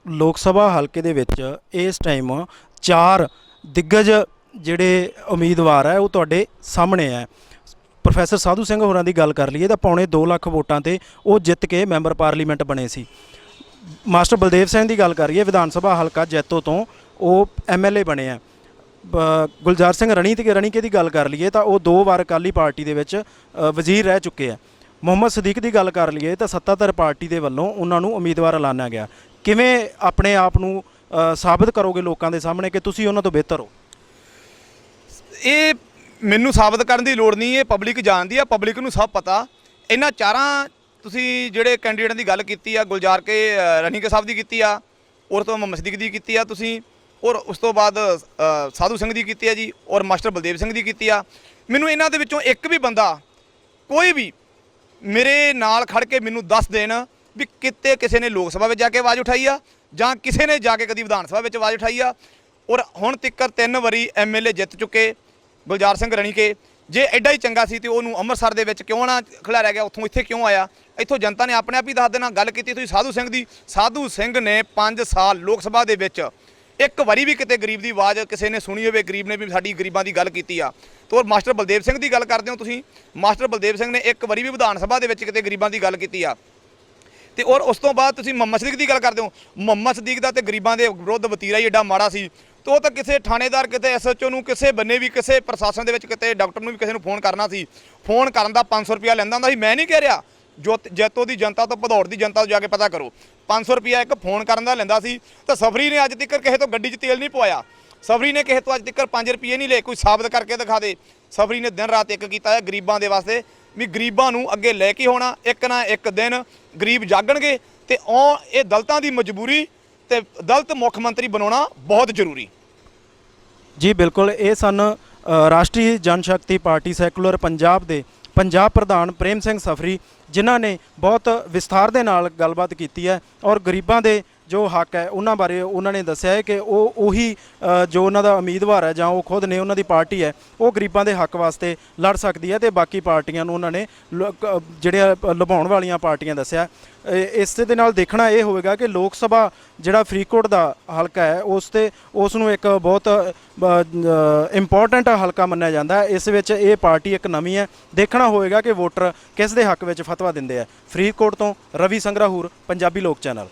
Speaker 2: ਲੋਕ ਸਭਾ ਹਲਕੇ ਦੇ ਵਿੱਚ ਇਸ ਟਾਈਮ ਚਾਰ ਦਿੱਗਜ ਜਿਹੜੇ ਉਮੀਦਵਾਰ ਹੈ ਉਹ ਤੁਹਾਡੇ ਸਾਹਮਣੇ ਹੈ ਪ੍ਰੋਫੈਸਰ ਸਾਧੂ ਸਿੰਘ ਹੋਰਾਂ ਦੀ ਗੱਲ ਕਰ ਲਈਏ ਤਾਂ ਪੌਣੇ 2 ਲੱਖ ਵੋਟਾਂ ਤੇ ਉਹ ਜਿੱਤ ਕੇ ਮੈਂਬਰ ਪਾਰਲੀਮੈਂਟ ਬਣੇ ਸੀ। ਮਾਸਟਰ ਬਲਦੇਵ ਸਿੰਘ ਦੀ ਗੱਲ ਕਰੀਏ ਵਿਧਾਨ ਸਭਾ ਹਲਕਾ ਜੈਤੋ ਤੋਂ ਉਹ ਐਮਐਲਏ ਬਣੇ ਆ। ਬ- ਗੁਲਜ਼ਾਰ ਸਿੰਘ ਰਣੀ ਤੇ ਰਣੀਕੇ ਦੀ ਗੱਲ ਕਰ ਲਈਏ ਤਾਂ ਉਹ ਦੋ ਵਾਰ ਅਕਾਲੀ ਪਾਰਟੀ ਦੇ ਵਿੱਚ ਵਜ਼ੀਰ ਰਹਿ ਚੁੱਕੇ ਆ। ਮੁਹੰਮਦ ਸਦੀਕ ਦੀ ਗੱਲ ਕਰ ਲਈਏ ਤਾਂ ਸੱਤਾਧਰ ਪਾਰਟੀ ਦੇ ਵੱਲੋਂ ਉਹਨਾਂ ਨੂੰ ਉਮੀਦਵਾਰ ਐਲਾਨਿਆ ਗਿਆ। ਕਿਵੇਂ ਆਪਣੇ ਆਪ ਨੂੰ ਸਾਬਤ ਕਰੋਗੇ ਲੋਕਾਂ ਦੇ ਸਾਹਮਣੇ ਕਿ ਤੁਸੀਂ ਉਹਨਾਂ ਤੋਂ ਬਿਹਤਰ ਹੋ?
Speaker 1: ਇਹ ਮੈਨੂੰ ਸਾਬਤ ਕਰਨ ਦੀ ਲੋੜ ਨਹੀਂ ਇਹ ਪਬਲਿਕ ਜਾਣਦੀ ਆ ਪਬਲਿਕ ਨੂੰ ਸਭ ਪਤਾ। ਇਹਨਾਂ ਚਾਰਾਂ ਤੁਸੀਂ ਜਿਹੜੇ ਕੈਂਡੀਡੇਟਾਂ ਦੀ ਗੱਲ ਕੀਤੀ ਆ ਗੁਲਜ਼ਾਰ ਕੇ ਅ, ਰਣੀਕੇ ਸਾਹਿਬ ਦੀ ਕੀਤੀ ਆ ਔਰ ਤੋਂ ਮਸਦੀਕ ਦੀ ਕੀਤੀ ਆ ਤੁਸੀਂ ਔਰ ਉਸ ਤੋਂ ਬਾਅਦ ਸਾਧੂ ਸਿੰਘ ਦੀ ਕੀਤੀ ਆ ਜੀ ਔਰ ਮਾਸਟਰ ਬਲਦੇਵ ਸਿੰਘ ਦੀ ਕੀਤੀ ਆ। ਮੈਨੂੰ ਇਹਨਾਂ ਦੇ ਵਿੱਚੋਂ ਇੱਕ ਵੀ ਬੰਦਾ ਕੋਈ ਵੀ ਮੇਰੇ ਨਾਲ ਖੜ ਕੇ ਮੈਨੂੰ ਦੱਸ ਦੇਣ ਵੀ ਕਿਤੇ ਕਿਸੇ ਨੇ ਲੋਕ ਸਭਾ ਵਿੱਚ ਜਾ ਕੇ ਆਵਾਜ਼ ਉਠਾਈ ਆ ਜਾਂ ਕਿਸੇ ਨੇ ਜਾ ਕੇ ਕਦੀ ਵਿਧਾਨ ਸਭਾ ਵਿੱਚ ਆਵਾਜ਼ ਉਠਾਈ ਆ। ਔਰ ਹੁਣ ਤੱਕਰ ਤਿੰਨ ਵਾਰੀ ਐਮਐਲਏ ਜਿੱਤ ਚੁੱਕੇ ਗੁਲਜ਼ਾਰ ਸਿੰਘ ਰਣੀਕੇ, ਜੇ ਐਡਾ ਹੀ ਚੰਗਾ ਸੀ ਤੇ ਉਹਨੂੰ ਅੰਮ੍ਰਿਤਸਰ ਦੇ ਵਿੱਚ ਕਿਉਂ ਨਾ ਖਿਲਾਰਿਆ ਗਿਆ, ਉੱਥੋਂ ਇੱਥੇ ਕਿਉਂ ਆਇਆ? ਇੱਥੋਂ ਜਨਤਾ ਨੇ ਆਪਣੇ ਆਪ ਹੀ ਦੱਸ ਦੇਣਾ, ਗੱਲ ਕੀਤੀ ਤੁਸੀਂ ਸਾਧੂ ਸਿੰਘ ਦੀ। ਸਾਧੂ ਸਿੰਘ ਨੇ 5 ਸਾਲ ਲੋਕ ਸਭਾ ਦੇ ਵਿੱਚ ਇੱਕ ਵਾਰੀ ਵੀ ਕਿਤੇ ਗਰੀਬ ਦੀ ਆਵਾਜ਼ ਕਿਸੇ ਨੇ ਸੁਣੀ ਹੋਵੇ, ਗਰੀਬ ਨੇ ਵੀ ਸਾਡੀ ਗਰੀਬਾਂ ਦੀ ਗੱਲ ਕੀਤੀ ਆ। ਤੇ ਔਰ ਮਾਸਟਰ ਬਲਦੇਵ ਸਿੰਘ ਦੀ ਗੱਲ ਕਰਦੇ ਹੋ ਤੁਸੀਂ। ਮਾਸਟਰ ਬਲਦੇਵ ਸਿੰਘ ਨੇ ਇੱਕ ਵਾਰੀ ਵੀ ਵਿਧਾਨ ਸਭਾ ਦੇ ਵਿੱਚ ਕਿਤੇ ਗਰੀਬਾਂ ਦੀ ਗੱਲ ਕੀਤੀ ਆ। ਤੇ ਔਰ ਉਸ ਤੋਂ ਬਾਅਦ ਤੁਸੀਂ ਮੁਹੰਮਦ ਸਦੀਕ ਦੀ ਗੱਲ ਕਰਦੇ ਹੋ। ਮੁਹੰਮਦ ਸਦੀਕ ਦਾ ਤੇ ਗਰੀਬਾਂ ਦੇ ਵਿਰੁੱਧ ਵਤੀਰਾ ਹੀ ਐਡਾ ਮਾੜਾ ਸੀ। ਤੇ ਉਹ ਤਾਂ ਕਿਸੇ ਥਾਣੇਦਾਰ ਕਿਤੇ ਐਸਐਚਓ ਨੂੰ, ਕਿਸੇ ਬੰਨੇ ਵੀ, ਕਿਸੇ ਪ੍ਰਸ਼ਾਸਨ ਦੇ ਵਿੱਚ, ਕਿਤੇ ਡਾਕਟਰ ਨੂੰ ਵੀ ਕਿਸੇ ਨੂੰ ਫੋਨ ਕਰਨਾ ਸੀ। ਫੋਨ ਕਰਨ ਦਾ 500 ਰੁਪਿਆ ਲੈਂਦਾ ਹੁੰਦਾ ਸੀ। ਮੈਂ ਨਹੀਂ ਕਹਿ ਰਿਹਾ। ਜੋ ਜੈਤੋ ਦੀ ਜਨਤਾ ਤੋਂ, ਭਦੌੜ ਦੀ ਜਨਤਾ ਤੋਂ ਜਾ ਕੇ ਪਤਾ ਕਰੋ। 500 ਰੁਪਿਆ ਇੱਕ ਫੋਨ ਕਰਨ ਦਾ ਲੈਂਦਾ ਸੀ। ਤਾਂ ਸਫਰੀ ਨੇ ਅੱਜ ਤੱਕ ਕਿਸੇ ਤੋਂ ਗੱਡੀ 'ਚ ਤੇਲ ਨਹੀਂ ਪਵਾਇਆ। ਸਫਰੀ ਨੇ ਕਿਸੇ ਤੋਂ ਅੱਜ ਤੱਕ 5 ਰੁਪਏ ਨਹੀਂ ਲਏ। ਕੋਈ ਸਾਬਤ ਕਰਕੇ ਦਿਖਾ ਦੇ। ਸਫਰੀ ਨੇ ਦਿਨ ਰਾਤ ਇੱਕ ਕੀਤਾ ਹੈ ਗਰੀਬਾਂ ਦੇ ਵਾਸਤੇ। ਵੀ ਗਰੀਬਾਂ ਨੂੰ ਅੱਗੇ ਲੈ ਕੇ ਹੋਣਾ ਇੱਕ ਨਾ ਇੱਕ ਦਿਨ ਗਰੀਬ ਜਾਗਣਗੇ। ਤੇ ਉਹ ਇਹ ਦਲਤਾਂ ਦੀ ਮਜਬੂਰੀ ਤੇ ਦਲਤ ਮੁੱਖ ਮੰਤਰੀ ਬਣਾਉਣਾ ਬਹੁਤ ਜ਼ਰੂਰੀ।
Speaker 2: ਜੀ ਬਿਲਕੁਲ। ਇਹ ਸਨ ਅ, ਰਾਸ਼ਟਰੀ ਜਨਸ਼ਕਤੀ ਪਾਰਟੀ ਸੈਕੂਲਰ ਪੰਜਾਬ ਦੇ ਪੰਜਾਬ ਪ੍ਰਧਾਨ ਪ੍ਰੇਮ ਸਿੰਘ ਸਫਰੀ ਜਿਨ੍ਹਾਂ ਨੇ ਬਹੁਤ ਵਿਸਥਾਰ ਦੇ ਨਾਲ ਗੱਲਬਾਤ ਕੀਤੀ ਹੈ ਔਰ ਗਰੀਬਾਂ ਦੇ ਜੋ ਹੱਕ ਹੈ, ਉਹਨਾਂ ਬਾਰੇ ਉਹਨਾਂ ਨੇ ਦੱਸਿਆ ਹੈ ਕਿ ਉਹ ਉਹੀ ਜੋ ਉਹਨਾਂ ਦਾ ਉਮੀਦਵਾਰ ਹੈ ਜਾਂ ਉਹ ਖੁਦ ਨੇ ਉਹਨਾਂ ਦੀ ਪਾਰਟੀ ਹੈ, ਉਹ ਗਰੀਬਾਂ ਦੇ ਹੱਕ ਵਾਸਤੇ ਲੜ ਸਕਦੀ ਹੈ ਤੇ ਬਾਕੀ ਪਾਰਟੀਆਂ ਨੂੰ ਉਹਨਾਂ ਨੇ ਲ- ਕ- ਜਿਹੜੇ ਲੁਭਾਉਣ ਵਾਲੀਆਂ ਪਾਰਟੀਆਂ ਦੱਸਿਆ ਇਹ- ਇਸੇ ਦੇ ਨਾਲ ਦੇਖਣਾ ਇਹ ਹੋਵੇਗਾ ਕਿ ਲੋਕ ਸਭਾ ਜਿਹੜਾ ਫਰੀਦਕੋਟ ਦਾ ਹਲਕਾ ਹੈ, ਉਸ ਤੇ, ਉਸ ਨੂੰ ਇੱਕ ਬਹੁਤ ਇੰਪੋਰਟੈਂਟ ਹਲਕਾ ਮੰਨਿਆ ਜਾਂਦਾ ਹੈ। ਇਸ ਵਿੱਚ ਇਹ ਪਾਰਟੀ ਇੱਕ ਨਵੀਂ ਹੈ। ਦੇਖਣਾ ਹੋਵੇਗਾ ਕਿ ਵੋਟਰ ਕਿਸ ਦੇ ਹੱਕ ਵਿੱਚ ਫਤਵਾ ਦਿੰਦੇ ਆ। ਫਰੀਦਕੋਟ ਤੋਂ ਰਵੀ ਸੰਗਰਾਹੂਰ, ਪੰਜਾਬੀ ਲੋਕ ਚੈਨਲ।